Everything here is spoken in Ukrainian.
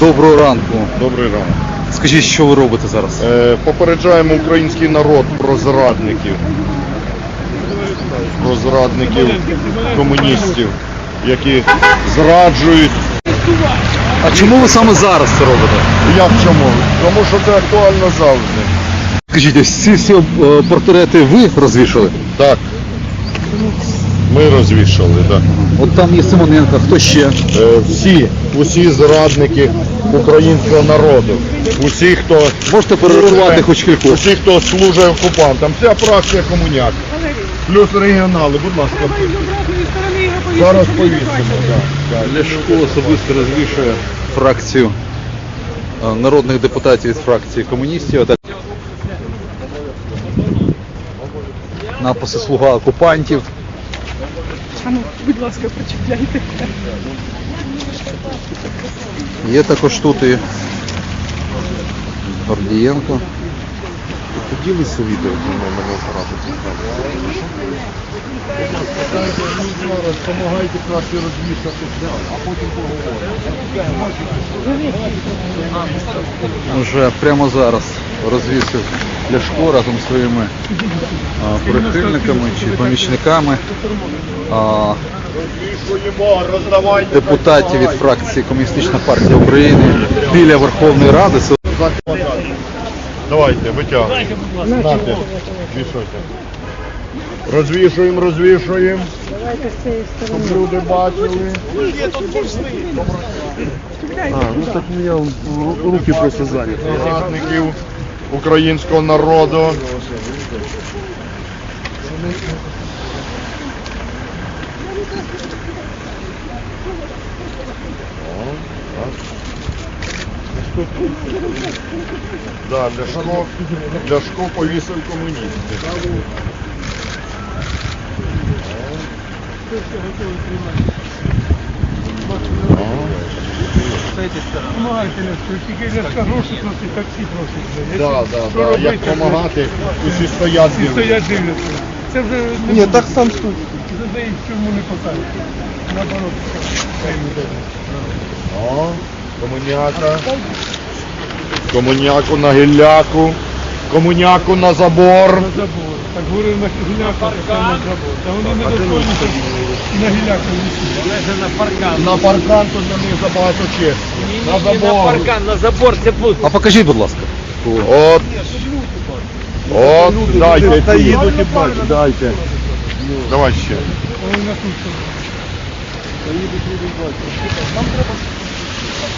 Доброго ранку. Добрий ранок. Скажіть, що ви робите зараз? Е, попереджаємо український народ про зрадників. Про зрадників комуністів, які зраджують. А чому ви саме зараз це робите? Як чому? Тому що це актуально завжди. Скажіть, ці всі е, портрети ви розвішали? Так. Ми розвішали, так. От там є Симоненко, хто ще? Е, всі, усі зрадники українського народу. Усі, хто Можете перерахувати хоч кількох? Усі, хто служить окупантам. Вся фракція комуняк. Плюс регіонали, будь ласка. Зараз повісимо. Да, да. Ляшко особисто розвішує фракцію е, народних депутатів від фракції комуністів. Написи слуга окупантів. А ну, будь ласка, прочитайте. Є також тут і Гордієнко. Поділися відео зі мене оператор Зараз допомагайте краще розвішати, а потім поговоримо. Вже прямо зараз розвісив Ляшко разом зі своїми прихильниками чи помічниками. Депутатів від фракції Комуністична партія України біля Верховної Ради. Давайте, вішайте. Розвішуємо, розвішуємо. Щоб люди бачили. руки просто. Зрадників українського народу. Да, Ляшко, Ляшко повісив комуністів. Помагайте, Ляшко, тільки Ляшка гроші просить, таксі просить. Да, да, да. Як допомагати, усі стоять. Всі стоять дивляться. Це вже не Ні, буде. так сам стой. Їх в чому не посадять. Наоборот, хай. О, комуняка. Комуняку на гілляку. Комуняку на забор. На забор. Так говорив на гіляку, так там на забор. Та вони не достойні, щоб на гіляку висіли. на паркан. На паркан тут на них забагато честі. На Ні, на забор. паркан, на забор це пусто. А покажіть, будь ласка. От. От, дайте. Та ті. їдуть і бачать. Дайте. Давай ще. Там тут.